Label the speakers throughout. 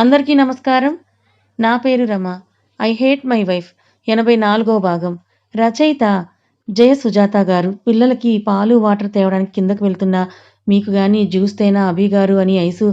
Speaker 1: అందరికీ నమస్కారం. నా పేరు Rama. I hate my wife ఎనభై నాలుగో భాగం. రచయిత జయ సుజాత గారు పిల్లలకి పాలు వాటర్ తేవడానికి కిందకు వెళ్తున్న మీకు కానీ జ్యూస్ తేనా అభి గారు అని ఐసు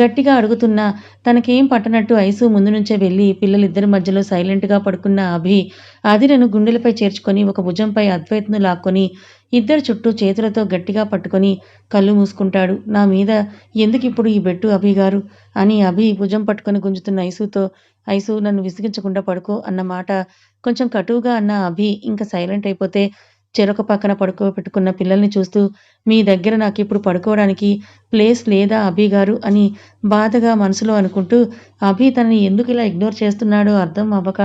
Speaker 1: గట్టిగా అడుగుతున్నా తనకేం పట్టనట్టు ఐసు ముందు నుంచే వెళ్ళి పిల్లలిద్దరి మధ్యలో సైలెంట్గా పడుకున్న అభి అదిరను గుండెలపై చేర్చుకొని ఒక భుజంపై అద్వైత్ను లాక్కొని ఇద్దరు చుట్టూ చేతులతో గట్టిగా పట్టుకొని కళ్ళు మూసుకుంటాడు. నా మీద ఎందుకు ఇప్పుడు ఈ బెట్టు అభి గారు? అని అభి భుజం పట్టుకొని గుంజుతున్న ఐసుతో ఐసు నన్ను విసిగించకుండా పడుకో అన్న మాట కొంచెం కటువుగా అన్న అభి ఇంకా సైలెంట్ అయిపోతే చెరొక పక్కన పడుకో పెట్టుకున్న పిల్లల్ని చూస్తూ మీ దగ్గర నాకు ఇప్పుడు పడుకోవడానికి ప్లేస్ లేదా అభి గారు? అని బాధగా మనసులో అనుకుంటూ అభి తనని ఎందుకు ఇలా ఇగ్నోర్ చేస్తున్నాడో అర్థం అవ్వక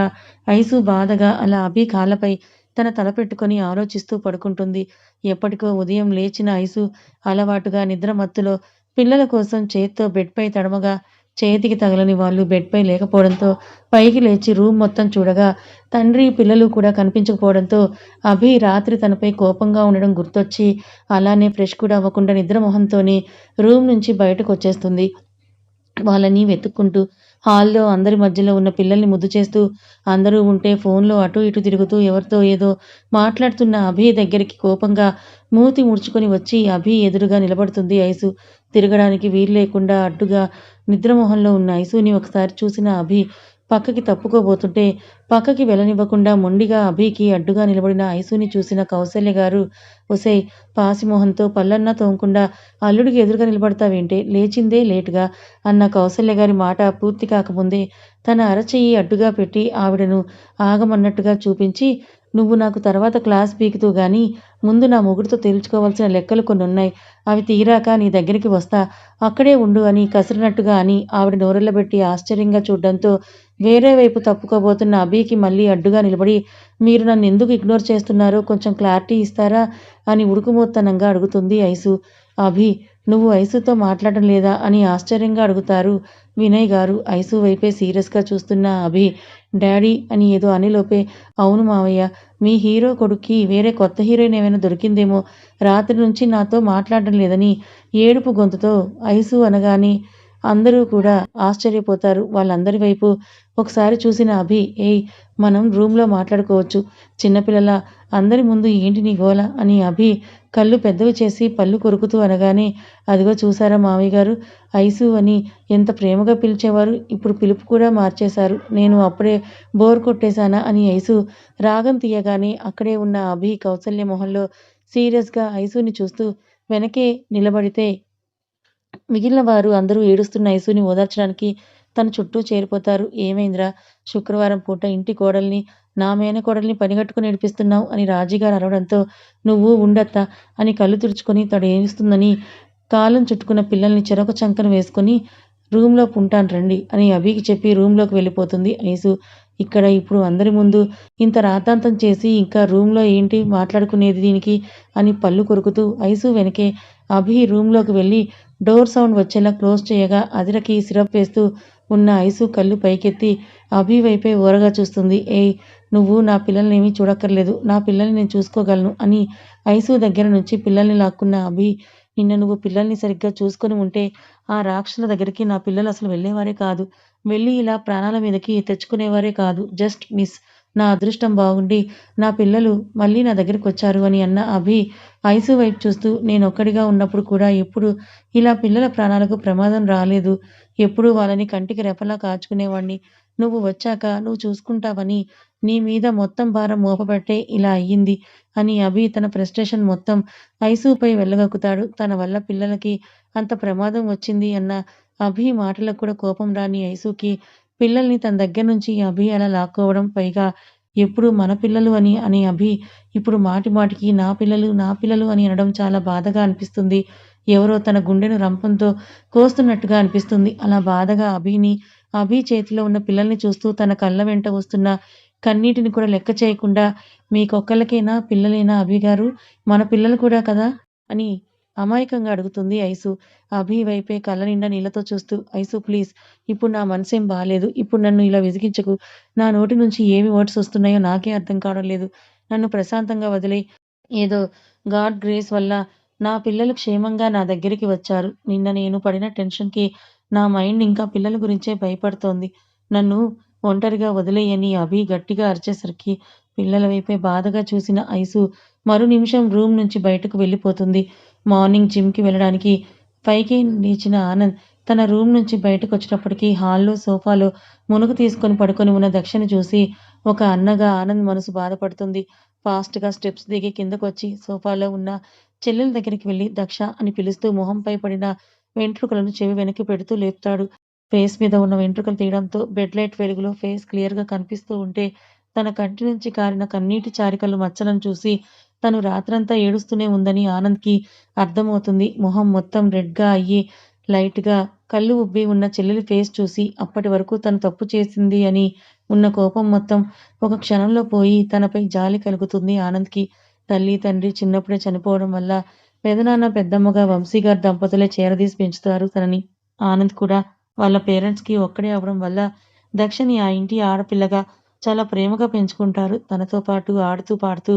Speaker 1: ఐసు బాధగా అలా అభి కాళ్ళపై తన తల పెట్టుకొని ఆలోచిస్తూ పడుకుంటుంది. ఎప్పటికో ఉదయం లేచిన ఐసు అలవాటుగా నిద్ర మత్తులో పిల్లల కోసం చేత్తో బెడ్పై తడమగా చేతికి తగలని వాళ్ళు బెడ్పై లేకపోవడంతో పైకి లేచి రూమ్ మొత్తం చూడగా తండ్రి పిల్లలు కూడా కనిపించకపోవడంతో అభి రాత్రి తనపై కోపంగా ఉండడం గుర్తొచ్చి అలానే ఫ్రెష్ కూడా అవ్వకుండా నిద్రమోహంతోనే రూమ్ నుంచి బయటకు వచ్చేస్తుంది వాళ్ళని వెతుక్కుంటూ హాల్లో అందరి మధ్యలో ఉన్న పిల్లల్ని ముద్దు చేస్తూ అందరూ ఉంటే ఫోన్లో అటు ఇటు తిరుగుతూ ఎవరితో ఏదో మాట్లాడుతున్న అభి దగ్గరికి కోపంగా మూతి ముడుచుకొని వచ్చి అభి ఎదురుగా నిలబడుతుంది. ఐసు తిరగడానికి వీలు లేకుండా అడ్డుగా నిద్రమోహంలో ఉన్న ఐసుని ఒకసారి చూసిన అభి పక్కకి తప్పుకోబోతుంటే పక్కకి వెళ్ళనివ్వకుండా మొండిగా అభికి అడ్డుగా నిలబడిన ఐసుని చూసిన కౌసల్య గారు ఒసై పాసిమోహంతో పల్లన్నా తోమకుండా అల్లుడికి ఎదురుగా నిలబడతావేంటే లేచిందే లేటుగా అన్న కౌసల్య గారి మాట పూర్తి కాకముందే తన అరచెయ్యి అడ్డుగా పెట్టి ఆవిడను ఆగమన్నట్టుగా చూపించి నువ్వు నాకు తర్వాత క్లాస్ పీకుతూ గాని ముందు నా మొగుడితో తేల్చుకోవాల్సిన లెక్కలు కొన్ని ఉన్నాయి అవి తీరాక నీ దగ్గరికి వస్తా. అక్కడే ఉండు అని కసిరినట్టుగా అని ఆవిడ నోరెళ్ళబెట్టి ఆశ్చర్యంగా చూడడంతో వేరే వైపు తప్పుకోబోతున్న అభికి మళ్ళీ అడ్డుగా నిలబడి మీరు నన్ను ఎందుకు ఇగ్నోర్ చేస్తున్నారో కొంచెం క్లారిటీ ఇస్తారా? అని ఉడుకుమోత్తనంగా అడుగుతుంది ఐసు. అభి నువ్వు ఐసుతో మాట్లాడడం లేదా అని ఆశ్చర్యంగా అడుగుతారు. వినయ్ గారు ఐసు వైపే సీరియస్గా చూస్తున్న అభి. డాడీ అని ఏదో అనిలోపే అవును మావయ్య మీ హీరో కొడుక్కి వేరే కొత్త హీరోయిన్ ఏమైనా దొరికిందేమో. రాత్రి నుంచి నాతో మాట్లాడడం లేదని ఏడుపు గొంతుతో ఐసు అనగానే అందరూ కూడా ఆశ్చర్యపోతారు. వాళ్ళందరి వైపు ఒకసారి చూసిన అభి ఏయ్ మనం రూమ్లో మాట్లాడుకోవచ్చు. చిన్నపిల్లల అందరి ముందు ఏంటి నీ గోల అని అభి కళ్ళు పెద్దవి చేసి పళ్ళు కొరుకుతూ అనగానే అదిగో చూసారా మావయ్య గారు ఐసు అని ఎంత ప్రేమగా పిలిచేవారు ఇప్పుడు పిలుపు కూడా మార్చేశారు. నేను అప్పుడే బోర్ కొట్టేశానా? అని ఐసు రాగం తీయగానే అక్కడే ఉన్న అభి కౌసల్య మొహంలో సీరియస్గా ఐసుని చూస్తూ వెనకే నిలబడితే మిగిలిన వారు అందరూ ఏడుస్తున్న ఐసుని ఓదార్చడానికి తన చుట్టూ చేరిపోతారు. ఏమైందిరా? శుక్రవారం పూట ఇంటి కోడల్ని నా మేనకోడల్ని పనిగట్టుకుని ఏడిపిస్తున్నావు అని రాజీగారు అరవడంతో నువ్వు ఉండత్తా అని కళ్ళు తుడుచుకొని తడు ఏమిస్తుందని కాలం చుట్టుకున్న పిల్లల్ని చెరొక చంకన వేసుకొని రూమ్లో ఉంటాను రండి అని అభికి చెప్పి రూమ్లోకి వెళ్ళిపోతుంది ఐసు. ఇక్కడ ఇప్పుడు అందరి ముందు ఇంత రాతాంతం చేసి ఇంకా రూమ్లో ఏంటి మాట్లాడుకునేది దీనికి అని పళ్ళు కొరుకుతూ ఐసు వెనకే అభి రూమ్లోకి వెళ్ళి డోర్ సౌండ్ వచ్చేలా క్లోజ్ చేయగా అదిరకి సిరప్ వేస్తూ ఉన్న ఐసు కళ్ళు పైకెత్తి అభి వైపే ఓరగా చూస్తుంది. ఏ నువ్వు నా పిల్లల్నేమీ చూడక్కర్లేదు. నా పిల్లల్ని నేను చూసుకోగలను అని ఐసు దగ్గర నుంచి పిల్లల్ని లాక్కున్న అభి నిన్న నువ్వు పిల్లల్ని సరిగ్గా చూసుకొని ఉంటే ఆ రాక్షసుల దగ్గరికి నా పిల్లలు అసలు వెళ్ళేవారే కాదు. వెళ్ళి ఇలా ప్రాణాల మీదకి తెచ్చుకునేవారే కాదు. Just miss. నా అదృష్టం బాగుండి నా పిల్లలు మళ్ళీ నా దగ్గరికి వచ్చారు అని అన్న అభి ఐసు వైపు చూస్తూ నేను ఒక్కడిగా ఉన్నప్పుడు కూడా ఎప్పుడు ఇలా పిల్లల ప్రాణాలకు ప్రమాదం రాలేదు. ఎప్పుడూ వాళ్ళని కంటికి రెపలా కాచుకునేవాణ్ణి. నువ్వు వచ్చాక నువ్వు చూసుకుంటావని నీ మీద మొత్తం భారం మోపబట్టే ఇలా అయ్యింది అని అభి తన ఫ్రస్ట్రేషన్ మొత్తం ఐసుపై వెళ్ళగక్కుతాడు తన వల్ల పిల్లలకి అంత ప్రమాదం వచ్చింది అన్న అభి మాటలకు కూడా కోపం రాని ఐసుకి పిల్లల్ని తన దగ్గర నుంచి అభి అలా లాక్కోవడం పైగా ఎప్పుడు మన పిల్లలు అని అనే అభి ఇప్పుడు మాటి మాటికి నా పిల్లలు నా పిల్లలు అని అనడం చాలా బాధగా అనిపిస్తుంది. ఎవరో తన గుండెను రంపంతో కోస్తున్నట్టుగా అనిపిస్తుంది. అలా బాధగా అభిని అభి చేతిలో ఉన్న పిల్లల్ని చూస్తూ తన కళ్ళ వెంట వస్తున్న కన్నీటిని కూడా లెక్క చేయకుండా మీకొక్కళ్ళకేనా? పిల్లలైనా అభి గారు? మన పిల్లలు కూడా కదా? అని అమాయకంగా అడుగుతుంది ఐసు. అభి వైపే కళ్ళ నిండా నీళ్ళతో చూస్తూ ఐసు ప్లీజ్ ఇప్పుడు నా మనసేం బాగాలేదు ఇప్పుడు నన్ను ఇలా విసిగించకు. నా నోటి నుంచి ఏమి వర్డ్స్ వస్తున్నాయో నాకే అర్థం కావడం లేదు. నన్ను ప్రశాంతంగా వదిలే ఏదో గాడ్ గ్రేస్ వల్ల నా పిల్లలు క్షేమంగా నా దగ్గరికి వచ్చారు నిన్న నేను పడిన టెన్షన్కి నా మైండ్ ఇంకా పిల్లల గురించే భయపడుతోంది. నన్ను ఒంటరిగా వదిలేయని అభి గట్టిగా అరిచేసరికి పిల్లల వైపే బాధగా చూసిన ఐసు మరు నిమిషం రూమ్ నుంచి బయటకు వెళ్ళిపోతుంది. మార్నింగ్ జిమ్కి వెళ్ళడానికి పైకి లేచిన ఆనంద్ తన రూమ్ నుంచి బయటకు వచ్చినప్పటికీ హాల్లో సోఫాలో మునుగు తీసుకొని పడుకొని ఉన్న దక్షిణ చూసి ఒక అన్నగా ఆనంద్ మనసు బాధపడుతుంది. ఫాస్ట్గా స్టెప్స్ దిగి కిందకు వచ్చి సోఫాలో ఉన్న చెల్లెల దగ్గరికి వెళ్ళి దక్ష అని పిలుస్తూ మొహంపై పడిన వెంట్రుకలను చెవి వెనక్కి పెడుతూ లేపుతాడు. ఫేస్ మీద ఉన్న వెంట్రుకలు తీయడంతో బెడ్ లైట్ వెలుగులో ఫేస్ క్లియర్గా కనిపిస్తూ ఉంటే తన కంటి నుంచి కారిన కన్నీటి చారికలు మచ్చలను చూసి తను రాత్రంతా ఏడుస్తూనే ఉందని ఆనంద్కి అర్థమవుతుంది. మొహం మొత్తం రెడ్గా అయ్యి లైట్గా కళ్ళు ఉబ్బి ఉన్న చెల్లెలి ఫేస్ చూసి అప్పటి వరకు తను తప్పు చేసింది అని ఉన్న కోపం మొత్తం ఒక క్షణంలో పోయి తనపై జాలి కలుగుతుంది ఆనంద్కి. తల్లి తండ్రి చిన్నప్పుడే చనిపోవడం వల్ల పెదనాన్న పెద్దమ్మగా వంశీగారి దంపతులే చేరదీసి పెంచుతారు తనని. ఆనంద్ కూడా వాళ్ళ పేరెంట్స్కి ఒక్కడే అవ్వడం వల్ల దక్షని ఆ ఇంటి ఆడపిల్లగా చాలా ప్రేమగా పెంచుకుంటారు. తనతో పాటు ఆడుతూ పాడుతూ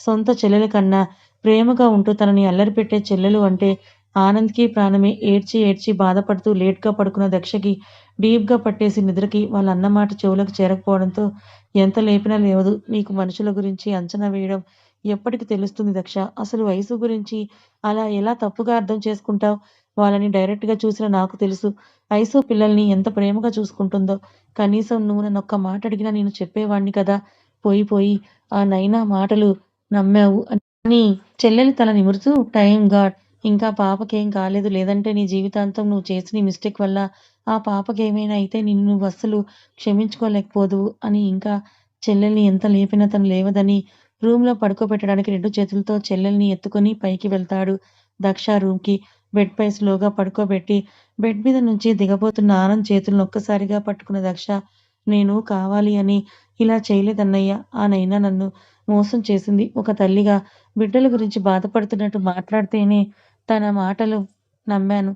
Speaker 1: సొంత చెల్లెల కన్నా ప్రేమగా ఉంటూ తనని అల్లరిపెట్టే చెల్లెలు అంటే ఆనంద్కి ప్రాణమే. ఏడ్చి ఏడ్చి బాధపడుతూ లేట్గా పడుకున్న దక్షకి డీప్గా పట్టేసి నిద్రకి వాళ్ళ అన్నమాట చెవులకు చేరకపోవడంతో ఎంత లేపినా లేవదు. నీకు మనుషుల గురించి అంచనా వేయడం ఎప్పటికి తెలుస్తుంది దక్ష. అసలు వయసు గురించి అలా ఎలా తప్పుగా అర్థం చేసుకుంటావు వాళ్ళని డైరెక్ట్గా చూసిన నాకు తెలుసు. ఐసు పిల్లల్ని ఎంత ప్రేమగా చూసుకుంటుందో. కనీసం నువ్వు నన్నొక్క మాట అడిగినా నేను చెప్పేవాడ్ని కదా. పోయి పోయి ఆ నైనా మాటలు నమ్మావు అని చెల్లెలి తల నిమురుతూ టైం గాడ్ ఇంకా పాపకేం కాలేదు లేదంటే నీ జీవితాంతం నువ్వు చేసిన మిస్టేక్ వల్ల ఆ పాపకేమైనా అయితే నిన్ను నువ్వస్సలు క్షమించుకోలేకపోదు అని ఇంకా చెల్లెల్ని ఎంత లేపినా తను లేవదని రూమ్లో పడుకోబెట్టడానికి రెండు చేతులతో చెల్లెల్ని ఎత్తుకొని పైకి వెళ్తాడు దక్ష రూమ్కి బెడ్ పై స్లోగా పడుకోబెట్టి బెడ్ మీద నుంచి దిగబోతున్న ఆనంద్ చేతులను ఒక్కసారిగా పట్టుకున్న దక్ష నేను కావాలి అని ఇలా చేయలేదన్నయ్య. ఆనైనా నన్ను మోసం చేసింది. ఒక తల్లిగా బిడ్డల గురించి బాధపడుతున్నట్టు మాట్లాడితేనే తన మాటలు నమ్మాను.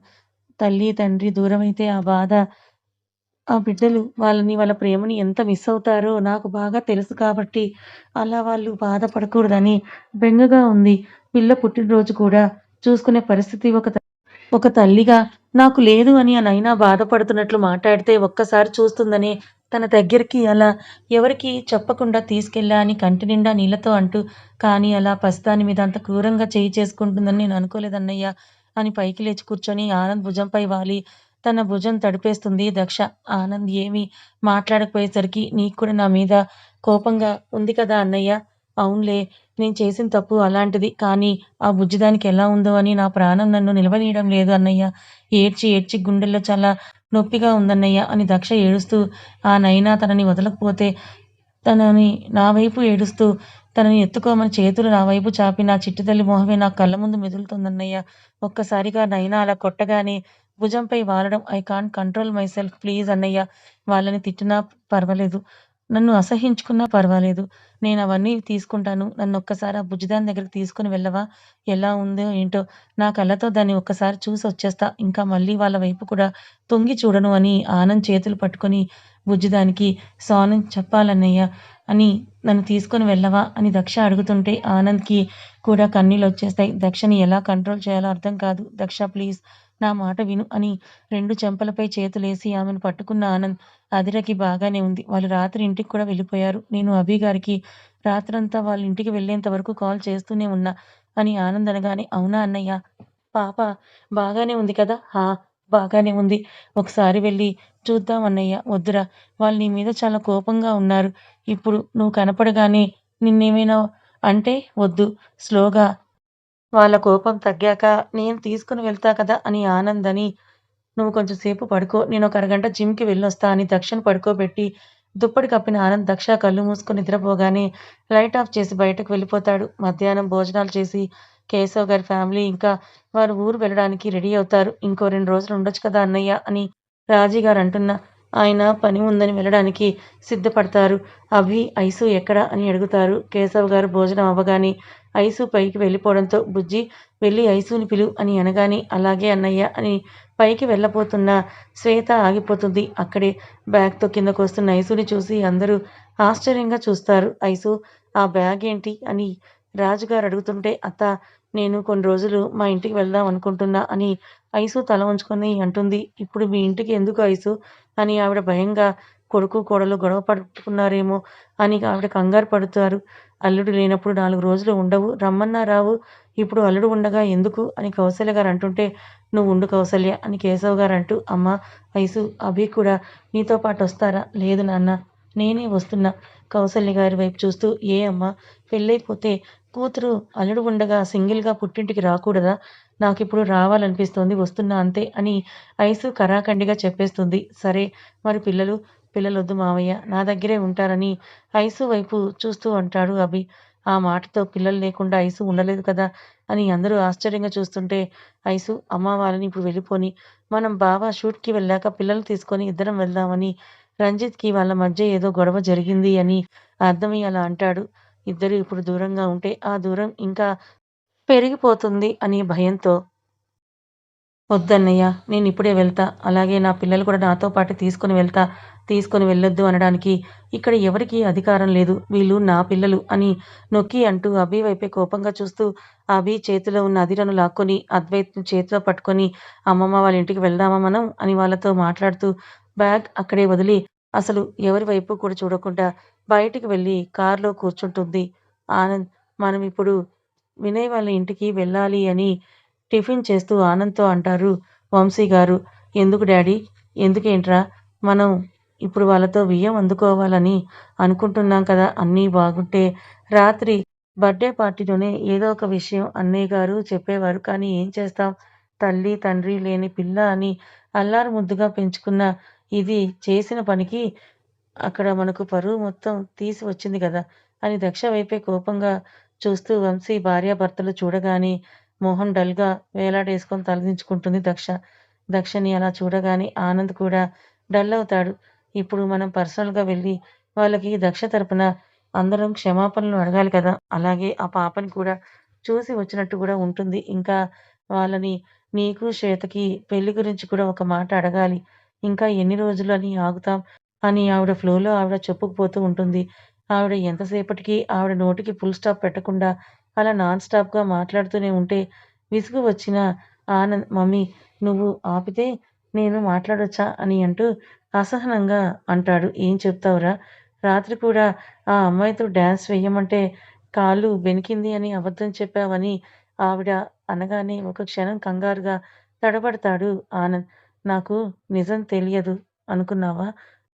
Speaker 1: తల్లి తండ్రి దూరమైతే ఆ బాధ ఆ బిడ్డలు వాళ్ళని వాళ్ళ ప్రేమని ఎంత మిస్ అవుతారో నాకు బాగా తెలుసు కాబట్టి అలా వాళ్ళు బాధపడకూడదని బెంగగా ఉంది. పిల్ల పుట్టినరోజు కూడా చూసుకునే పరిస్థితి ఒక ఒక తల్లిగా నాకు లేదు అని ఆ నైనా బాధపడుతున్నట్లు మాట్లాడితే ఒక్కసారి చూస్తుందని తన దగ్గరికి అలా ఎవరికి చెప్పకుండా తీసుకెళ్ళా అని కంటినిండా నీళ్ళతో అంటూ కానీ అలా పసిదాని మీద అంత క్రూరంగా చేయి చేసుకుంటుందని నేను అనుకోలేదన్నయ్య అని పైకి లేచి కూర్చొని ఆనంద్ భుజంపై వాలి తన భుజం తడిపేస్తుంది దక్ష. ఆనంద్ ఏమీ మాట్లాడకపోయేసరికి నీకు కూడా నా మీద కోపంగా ఉంది కదా అన్నయ్య. అవునులే నేను చేసిన తప్పు అలాంటిది. కానీ ఆ బుజ్జిదానికి ఎలా ఉందో అని నా ప్రాణం నన్ను నిలవనీయడం లేదు అన్నయ్య. ఏడ్చి ఏడ్చి గుండెల్లో చాలా నొప్పిగా ఉందన్నయ్య అని దక్ష ఏడుస్తూ ఆ నైనా తనని వదలకపోతే తనని నా వైపు ఏడుస్తూ తనని ఎత్తుకోమని చేతులు నా వైపు చాపి నా చిట్టుతల్లి మొహమే నా కళ్ళ ముందు మెదులుతుందన్నయ్య ఒక్కసారిగా నైనా అలా కొట్టగానే భుజంపై వాలడం I can't control myself please అన్నయ్య. వాళ్ళని తిట్టినా పర్వాలేదు. నన్ను అసహించుకున్నా పర్వాలేదు. నేను అవన్నీ తీసుకుంటాను. నన్నొక్కసారి ఆ భుజదాని దగ్గరికి తీసుకుని వెళ్ళవా? ఎలా ఉందో ఏంటో నా కళ్ళతో దాన్ని ఒక్కసారి చూసి వచ్చేస్తా. ఇంకా మళ్ళీ వాళ్ళ వైపు కూడా తొంగి చూడను అని ఆనంద్ చేతులు పట్టుకొని బుజ్జిదానికి సానం చెప్పాలన్నయ్య అని నన్ను తీసుకొని వెళ్ళవా? అని దక్ష అడుగుతుంటే ఆనంద్కి కూడా కన్నీళ్ళు వచ్చేస్తాయి దక్షని ఎలా కంట్రోల్ చేయాలో అర్థం కాదు. దక్ష ప్లీజ్ నా మాట విను అని రెండు చెంపలపై చేతులేసి ఆమెను పట్టుకున్న ఆనంద్ అదిరకి బాగానే ఉంది. వాళ్ళు రాత్రి ఇంటికి కూడా వెళ్ళిపోయారు. నేను అభిగారికి రాత్రంతా వాళ్ళ ఇంటికి వెళ్ళేంత వరకు కాల్ చేస్తూనే ఉన్నా అని ఆనంద్ అనగానే అవునా అన్నయ్య. పాప బాగానే ఉంది కదా? హా! బాగానే ఉంది. ఒకసారి వెళ్ళి చూద్దాం అన్నయ్య. వద్దురా! వాళ్ళు నీ మీద చాలా కోపంగా ఉన్నారు. ఇప్పుడు నువ్వు కనపడగానే నిన్నేమైనా అంటే వద్దు. స్లోగా వాళ్ళ కోపం తగ్గాక నేను తీసుకుని వెళ్తా కదా అని ఆనంద్ అని నువ్వు కొంచెం సేపు పడుకో. ఒక అరగంట జిమ్కి వెళ్ళొస్తా అని దక్షను పడుకోబెట్టి దుప్పటి కప్పిన ఆనంద్ దక్ష కళ్ళు మూసుకుని నిద్రపోగానే లైట్ ఆఫ్ చేసి బయటకు వెళ్ళిపోతాడు. మధ్యాహ్నం భోజనాలు చేసి కేశవ్ గారి ఫ్యామిలీ ఇంకా వారు ఊరు వెళ్ళడానికి రెడీ అవుతారు. ఇంకో రెండు రోజులు ఉండొచ్చు కదా అన్నయ్య అని రాజీ గారు అంటున్నా ఆయన పని ఉందని వెళ్ళడానికి సిద్ధపడతారు. అభి, ఐసు ఎక్కడ? అని అడుగుతారు. కేశవ్ గారు భోజనం అవ్వగానే ఐసు పైకి వెళ్ళిపోవడంతో బుజ్జి వెళ్ళి ఐసుని పిలు అని అనగానే అలాగే అన్నయ్య అని పైకి వెళ్ళబోతున్న శ్వేత ఆగిపోతుంది. అక్కడే బ్యాగ్తో కిందకు కిందకొస్తున్న ఐసుని చూసి అందరూ ఆశ్చర్యంగా చూస్తారు. ఐసు ఆ బ్యాగ్ ఏంటి? అని రాజుగారు అడుగుతుంటే అత్త నేను కొన్ని రోజులు మా ఇంటికి వెళ్దాం అనుకుంటున్నా అని ఐసు తల ఉంచుకొని అంటుంది. ఇప్పుడు మీ ఇంటికి ఎందుకు ఐసు? అని ఆవిడ భయంగా కొడుకు, కోడలు గొడవ పడుకున్నారేమో అని ఆవిడ కంగారు పడుతారు అల్లుడు లేనప్పుడు నాలుగు రోజులు ఉండవు. రమ్మన్నా రావు. ఇప్పుడు అల్లుడు ఉండగా ఎందుకు? అని కౌసల్య గారు అంటుంటే నువ్వు ఉండు కౌసల్య అని కేశవ్ గారు అంటూ అమ్మా ఐసు, అభి కూడా నీతో పాటు వస్తారా? లేదు నాన్న నేనే వస్తున్నా కౌసల్య గారి వైపు చూస్తూ ఏ అమ్మా పెళ్ళైపోతే కూతురు అల్లుడు ఉండగా సింగిల్గా పుట్టింటికి రాకూడదా? నాకిప్పుడు రావాలనిపిస్తోంది వస్తున్నా అంతే అని ఐసు కరాఖండిగా చెప్పేస్తుంది. సరే మరి పిల్లలు? పిల్లలొద్దు మావయ్య నా దగ్గరే ఉంటారని ఐసు వైపు చూస్తూ అంటాడు అభి. ఆ మాటతో పిల్లలు లేకుండా ఐసు ఉండలేదు కదా అని అందరూ ఆశ్చర్యంగా చూస్తుంటే ఐసు అమ్మ వాళ్ళని ఇప్పుడు వెళ్ళిపోని. మనం బావ షూట్‌కి వెళ్ళాక పిల్లలు తీసుకొని ఇద్దరం వెళ్దామని రంజిత్‌కి వాళ్ళ మధ్య ఏదో గొడవ జరిగింది అని అర్థమై అలా అంటాడు. ఇద్దరు ఇప్పుడు దూరంగా ఉంటే ఆ దూరం ఇంకా పెరిగిపోతుంది అని భయంతో వద్దన్నయ్య నేనిప్పుడే వెళ్తా. అలాగే నా పిల్లలు కూడా నాతో పాటు తీసుకొని వెళ్తా. తీసుకొని వెళ్ళొద్దు అనడానికి ఇక్కడ ఎవరికీ అధికారం లేదు. వీళ్ళు నా పిల్లలు అని నొక్కి అంటూ అభి వైపే కోపంగా చూస్తూ అభి చేతిలో ఉన్న అదిరను లాక్కొని అద్వైత్ను చేతిలో పట్టుకొని అమ్మమ్మ వాళ్ళ ఇంటికి వెళ్దామా మనం? అని వాళ్ళతో మాట్లాడుతూ బ్యాగ్ అక్కడే వదిలి అసలు ఎవరి వైపు కూడా చూడకుండా బయటికి వెళ్ళి కారులో కూర్చుంటుంది. ఆనంద్ మనం ఇప్పుడు వినయ్ వాళ్ళ ఇంటికి వెళ్ళాలి అని టిఫిన్ చేస్తూ ఆనంద్‌తో అంటారు వంశీ గారు. ఎందుకు డాడీ? ఎందుకేంట్రా? మనం ఇప్పుడు వాళ్ళతో బియ్యం అందుకోవాలని అనుకుంటున్నాం కదా అన్నీ బాగుంటే రాత్రి బర్త్‌డే పార్టీలోనే ఏదో ఒక విషయం అన్నయ్య గారు చెప్పేవారు. కానీ ఏం చేస్తాం? తల్లి, తండ్రి లేని పిల్ల అని అల్లారు ముద్దుగా పెంచుకున్న ఇది చేసిన పనికి అక్కడ మనకు పరువు మొత్తం తీసి వచ్చింది కదా అని దక్ష వైపే కోపంగా చూస్తూ వంశీ భార్యాభర్తలు చూడగానే మొహం డల్‌గా వేలాడేసుకొని తలదించుకుంటుంది దక్ష. దక్షని అలా చూడగానే ఆనంద్ కూడా డల్ అవుతాడు. ఇప్పుడు మనం పర్సనల్‌గా వెళ్ళి వాళ్ళకి దక్ష తరపున అందరం క్షమాపణలు అడగాలి కదా! అలాగే ఆ పాపని కూడా చూసి వచ్చినట్టు కూడా ఉంటుంది. ఇంకా వాళ్ళని నీకు, శ్వేతకి పెళ్ళి గురించి కూడా ఒక మాట అడగాలి. ఇంకా ఎన్ని రోజులు అని ఆగుతాం? అని ఆవిడ ఫ్లోలో ఆవిడ చెప్పుకుపోతూ ఉంటుంది. ఆవిడ ఎంతసేపటికి ఆవిడ నోటికి ఫుల్ స్టాప్ పెట్టకుండా అలా నాన్ స్టాప్‌గా మాట్లాడుతూనే ఉంటే విసుగు వచ్చిన ఆనంద్ మమ్మీ నువ్వు ఆపితే నేను మాట్లాడొచ్చా? అని అంటూ అసహనంగా అంటాడు. ఏం చెప్తావురా? రాత్రి కూడా ఆ అమ్మాయితో డ్యాన్స్ వేయమంటే కాళ్ళు బెనికింది అని అబద్ధం చెప్పావని ఆవిడ అనగానే ఒక క్షణం కంగారుగా తడబడతాడు ఆనంద్. నాకు నిజం తెలియదు అనుకున్నావా?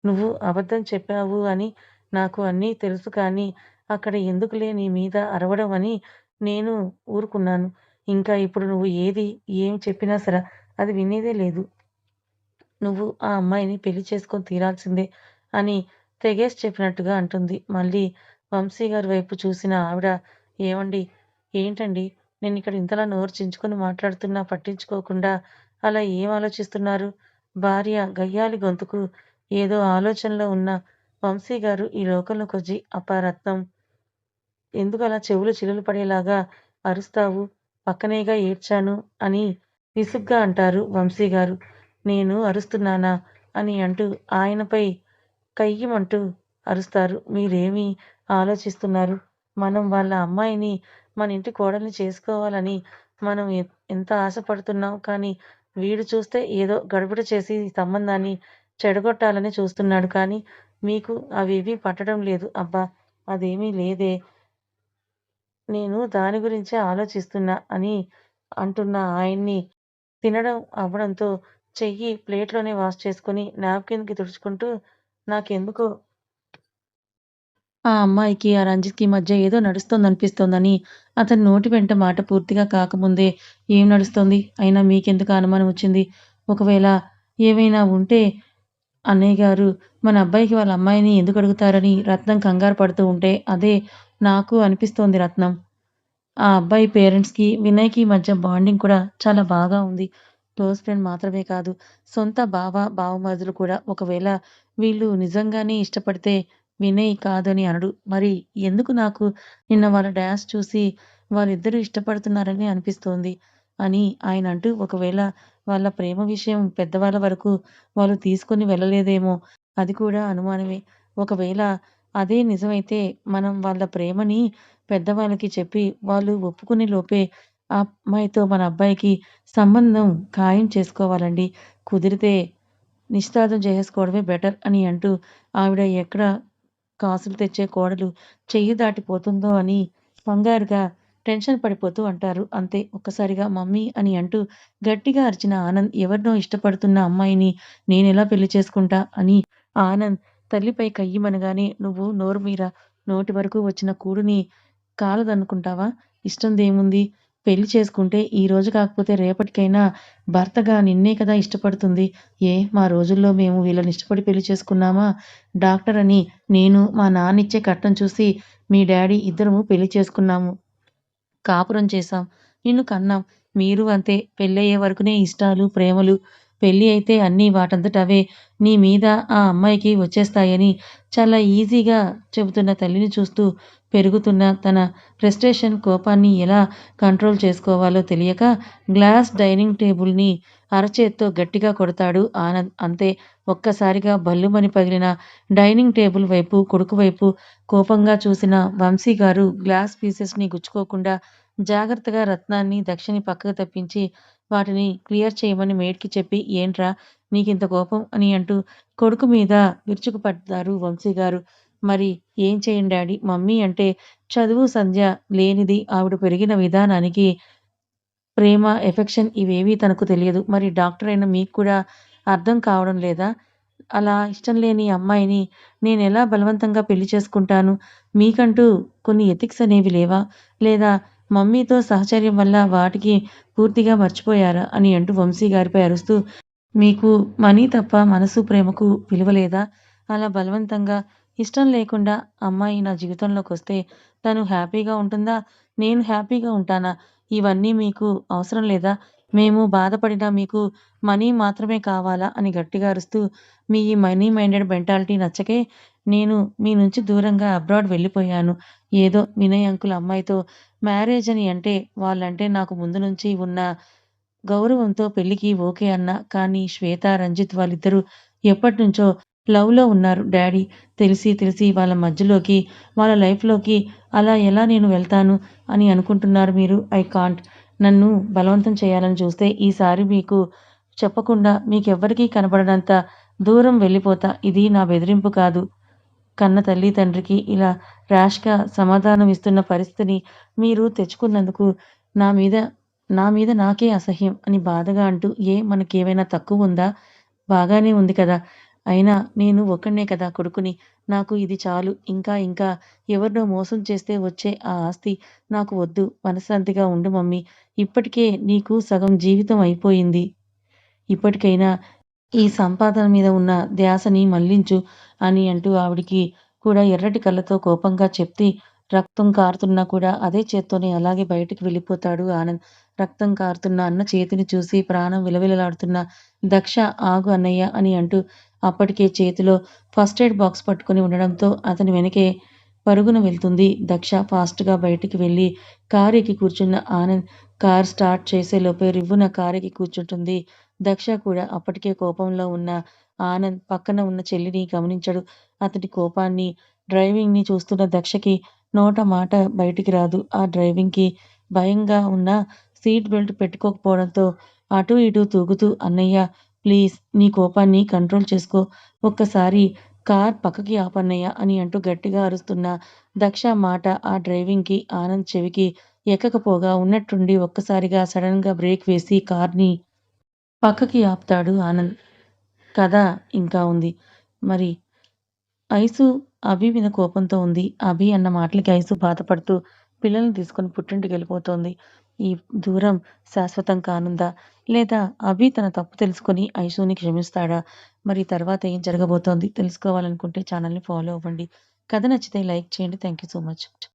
Speaker 1: నువ్వు అబద్ధం చెప్పావు అని నాకు అన్నీ తెలుసు కానీ అక్కడ ఎందుకులే నీ మీద అరవడం అని నేను ఊరుకున్నాను. ఇంకా ఇప్పుడు నువ్వు ఏది, ఏం చెప్పినా సరే అది వినేదే లేదు. నువ్వు ఆ అమ్మాయిని పెళ్ళి చేసుకొని తీరాల్సిందే అని తెగేసి చెప్పినట్టుగా అంటుంది. మళ్ళీ వంశీ గారి వైపు చూసిన ఆవిడ ఏవండి ఏంటండి నేను ఇక్కడ ఇంతలా నోరు చించుకొని మాట్లాడుతున్నా పట్టించుకోకుండా అలా ఏం ఆలోచిస్తున్నారు? భార్య గయ్యాలి గొంతుకు ఏదో ఆలోచనలో ఉన్న వంశీ గారు ఈ లోకంలోకొచ్చి అపారత్నం రత్నం! అలా చెవులు చిలులు పడేలాగా అరుస్తావు? పక్కనేగా ఏడ్చాను అని విసుగ్గా అంటారు వంశీ గారు. నేను అరుస్తున్నానా? అని అంటూ ఆయనపై కయ్యమంటూ అరుస్తారు. మీరేమి ఆలోచిస్తున్నారు? మనం వాళ్ళ అమ్మాయిని మన ఇంటి కోడల్ని చేసుకోవాలని మనం ఎంత ఆశపడుతున్నాం. కానీ వీడు చూస్తే ఏదో గడబిడ చేసి సంబంధాన్ని చెడగొట్టాలని చూస్తున్నాడు. కానీ మీకు అవేవీ పట్టడం లేదు. అబ్బా! అదేమీ లేదే. నేను దాని గురించే ఆలోచిస్తున్నా అని అంటున్న ఆయన్ని తినడం అవ్వడంతో చెయ్యి ప్లేట్‌లోనే వాష్ చేసుకుని నాప్కిన్‌కి తుడుచుకుంటూ నాకెందుకో ఆ అమ్మాయికి, ఆ రంజిత్‌కి మధ్య ఏదో నడుస్తోందనిపిస్తోందని అతని నోటి వెంట మాట పూర్తిగా కాకముందే ఏం నడుస్తోంది? అయినా మీకెందుకు అనుమానం వచ్చింది? ఒకవేళ ఏమైనా ఉంటే అన్నయ్య గారు మన అబ్బాయికి వాళ్ళ అమ్మాయిని ఎందుకు అడుగుతారని రత్నం కంగారు పడుతూ ఉంటే అదే నాకు అనిపిస్తోంది రత్నం. ఆ అబ్బాయి పేరెంట్స్‌కి, వినయ్‌కి మధ్య బాండింగ్ కూడా చాలా బాగా ఉంది. క్లోజ్ ఫ్రెండ్ మాత్రమే కాదు సొంత బావ, బావమరుదులు కూడా. ఒకవేళ వీళ్ళు నిజంగానే ఇష్టపడితే వినయ్ కాదని అనడు. మరి ఎందుకు నాకు నిన్న వాళ్ళ డాన్స్ చూసి వాళ్ళిద్దరూ ఇష్టపడుతున్నారని అనిపిస్తోంది అని ఆయన అంటూ ఒకవేళ వాళ్ళ ప్రేమ విషయం పెద్దవాళ్ళ వరకు వాళ్ళు తీసుకొని వెళ్ళలేదేమో అది కూడా అనుమానమే. ఒకవేళ అదే నిజమైతే మనం వాళ్ళ ప్రేమని పెద్దవాళ్ళకి చెప్పి వాళ్ళు ఒప్పుకునే లోపే ఆ అమ్మాయితో మన అబ్బాయికి సంబంధం ఖాయం చేసుకోవాలండి. కుదిరితే నిశ్చితార్థం చేసుకోవడమే బెటర్ అని అంటూ ఆవిడ ఎక్కడ కాసులు తెచ్చే కోడలు చెయ్యి దాటిపోతుందో అని కంగారుగా టెన్షన్ పడిపోతూ అంటారు. అంతే ఒక్కసారిగా మమ్మీ అని అంటూ గట్టిగా అరిచిన ఆనంద్ ఎవరినో ఇష్టపడుతున్న అమ్మాయిని నేనెలా పెళ్ళి చేసుకుంటా అని ఆనంద్ తల్లిపై కయ్యిమనగానే నువ్వు నోరు మీర నోటి వరకు వచ్చిన కూడుని కాలదనుకుంటావా? ఇష్టం దేముంది పెళ్ళి చేసుకుంటే ఈ రోజు కాకపోతే రేపటికైనా భర్తగా నిన్నే కదా ఇష్టపడుతుంది. ఏ మా రోజుల్లో మేము వీళ్ళని ఇష్టపడి పెళ్ళి చేసుకున్నామా? డాక్టర్ అని నేను మా నాన్నిచ్చే కట్టం చూసి మీ డాడీ ఇద్దరము పెళ్ళి చేసుకున్నాము. కాపురం చేశాం. నిన్ను కన్నాం. మీరు అంతే పెళ్ళయ్యే వరకునే ఇష్టాలు, ప్రేమలు. పెళ్ళి అయితే అన్నీ వాటంతట అవే నీ మీద ఆ అమ్మాయికి వచ్చేస్తాయని చాలా ఈజీగా చెబుతున్న తల్లిని చూస్తూ పెరుగుతున్న తన ఫ్రస్ట్రేషన్, కోపాన్ని ఎలా కంట్రోల్ చేసుకోవాలో తెలియక గ్లాస్ డైనింగ్ టేబుల్‌ని అరచేత్తో గట్టిగా కొడతాడు ఆనంద్. అంతే ఒక్కసారిగా బల్లుమని పగిలిన డైనింగ్ టేబుల్ వైపు కొడుకు వైపు కోపంగా చూసిన వంశీ గారు గ్లాస్ పీసెస్‌ని గుచ్చుకోకుండా జాగ్రత్తగా రత్నాన్ని, దక్షిణి పక్కకు తప్పించి వాటిని క్లియర్ చేయమని మేడ్కి చెప్పి ఏంట్రా నీకింత కోపం అని అంటూ కొడుకు మీద విరుచుకుపడ్డారు వంశీ గారు మరి ఏం చేయండి డాడీ మమ్మీ అంటే చదువు, సంధ్య లేనిది ఆవిడ పెరిగిన విధానానికి ప్రేమ, ఎఫెక్షన్ ఇవేవీ తనకు తెలియదు. మరి డాక్టర్ అయిన మీకు కూడా అర్థం కావడం లేదా? అలా ఇష్టం లేని అమ్మాయిని నేను ఎలా బలవంతంగా పెళ్ళి చేసుకుంటాను? మీకంటూ కొన్ని ఎథిక్స్ అనేవి లేవా? లేదా మమ్మీతో సహచర్యం వల్ల వాటికి పూర్తిగా మర్చిపోయారా? అని అంటూ వంశీ గారిపై అరుస్తూ మీకు మనీ తప్ప మనసు, ప్రేమకు విలువ లేదా? అలా బలవంతంగా ఇష్టం లేకుండా అమ్మాయి నా జీవితంలోకి వస్తే తను హ్యాపీగా ఉంటుందా? నేను హ్యాపీగా ఉంటానా? ఇవన్నీ మీకు అవసరం లేదా? మేము బాధపడినా మీకు మనీ మాత్రమే కావాలా? అని గట్టిగా అరుస్తూ మీ ఈ మనీ మైండెడ్ మెంటాలిటీ నచ్చకే నేను మీ నుంచి దూరంగా అబ్రాడ్ వెళ్ళిపోయాను. ఏదో వినయ్ అంకుల్ అమ్మాయితో మ్యారేజ్ అని అంటే వాళ్ళంటే నాకు ముందు నుంచి ఉన్న గౌరవంతో పెళ్ళికి ఓకే అన్నా. కానీ శ్వేత, రంజిత్ వాళ్ళిద్దరూ ఎప్పటినుంచో లవ్‌లో ఉన్నారు డాడీ. తెలిసి తెలిసి వాళ్ళ మధ్యలోకి, వాళ్ళ లైఫ్‌లోకి అలా ఎలా నేను వెళ్తాను అని అనుకుంటున్నారు మీరు? I can't. నన్ను బలవంతం చేయాలని చూస్తే ఈసారి మీకు చెప్పకుండా మీకెవ్వరికీ కనపడనంత దూరం వెళ్ళిపోతా. ఇది నా బెదిరింపు కాదు. కన్న తల్లి, తండ్రికి ఇలా ర్యాష్‌గా సమాధానం ఇస్తున్న పరిస్థితిని మీరు తెచ్చుకున్నందుకు నా మీద నా మీద నాకే అసహ్యం అని బాధగా అంటూ ఏ మనకేమైనా తక్కువుందా? బాగానే ఉంది కదా! అయినా నేను ఒక్కడినే కదా కొడుకుని. నాకు ఇది చాలు. ఇంకా ఇంకా ఎవరినో మోసం చేస్తే వచ్చే ఆ ఆస్తి నాకు వద్దు. మనశ్శాంతిగా ఉండు మమ్మీ. ఇప్పటికే నీకు సగం జీవితం అయిపోయింది. ఇప్పటికైనా ఈ సంపాదన మీద ఉన్న ధ్యాసని మళ్ళించు అని అంటూ ఆవిడకి కూడా ఎర్రటి కళ్ళతో కోపంగా చెప్తి రక్తం కారుతున్నా కూడా అదే చేత్తోనే అలాగే బయటికి వెళ్ళిపోతాడు ఆనంద్. రక్తం కారుతున్న అన్న చేతిని చూసి ప్రాణం విలవిలలాడుతున్న దక్ష ఆగు అన్నయ్య అని అంటూ అప్పటికే చేతిలో ఫస్ట్ ఎయిడ్ బాక్స్ పట్టుకుని ఉండడంతో అతని వెనకే పరుగున వెళ్తుంది దక్ష. ఫాస్ట్‌గా బయటికి వెళ్ళి కారు ఎక్కి కూర్చున్న ఆనంద్ కారు స్టార్ట్ చేసేలోపే రివ్వున కారెక్కి కూర్చుంటుంది దక్ష కూడా. అప్పటికే కోపంలో ఉన్న ఆనంద్ పక్కన ఉన్న చెల్లిని గమనించడు. అతడి కోపాన్ని, డ్రైవింగ్‌ని చూస్తున్న దక్షకి నోట మాట బయటికి రాదు. ఆ డ్రైవింగ్‌కి భయంగా ఉన్న సీట్ బెల్ట్ పెట్టుకోకపోవడంతో అటు ఇటు తూగుతూ అన్నయ్య ప్లీజ్ నీ కోపాన్ని కంట్రోల్ చేసుకో. ఒక్కసారి కార్ పక్కకి ఆపన్నయ్య అని అంటూ గట్టిగా అరుస్తున్న దక్ష మాట ఆ డ్రైవింగ్‌కి ఆనంద్ చెవికి ఎక్కకపోగా ఉన్నట్టుండి ఒక్కసారిగా సడన్గా బ్రేక్ వేసి కార్‌ని పక్కకి ఆపుతాడు ఆనంద్. కథ ఇంకా ఉంది. మరి ఐసు అభి మీద కోపంతో ఉంది. అభి అన్న మాటలకి ఐసు బాధపడుతూ పిల్లల్ని తీసుకొని పుట్టింటికెళ్ళిపోతోంది. ఈ దూరం శాశ్వతం కానుందా? లేదా అభి తన తప్పు తెలుసుకొని ఐసుని క్షమిస్తాడా? మరి తర్వాత ఏం జరగబోతోంది తెలుసుకోవాలనుకుంటే ఛానల్‌ని ఫాలో అవ్వండి. కథ నచ్చితే లైక్ చేయండి. Thank you so much.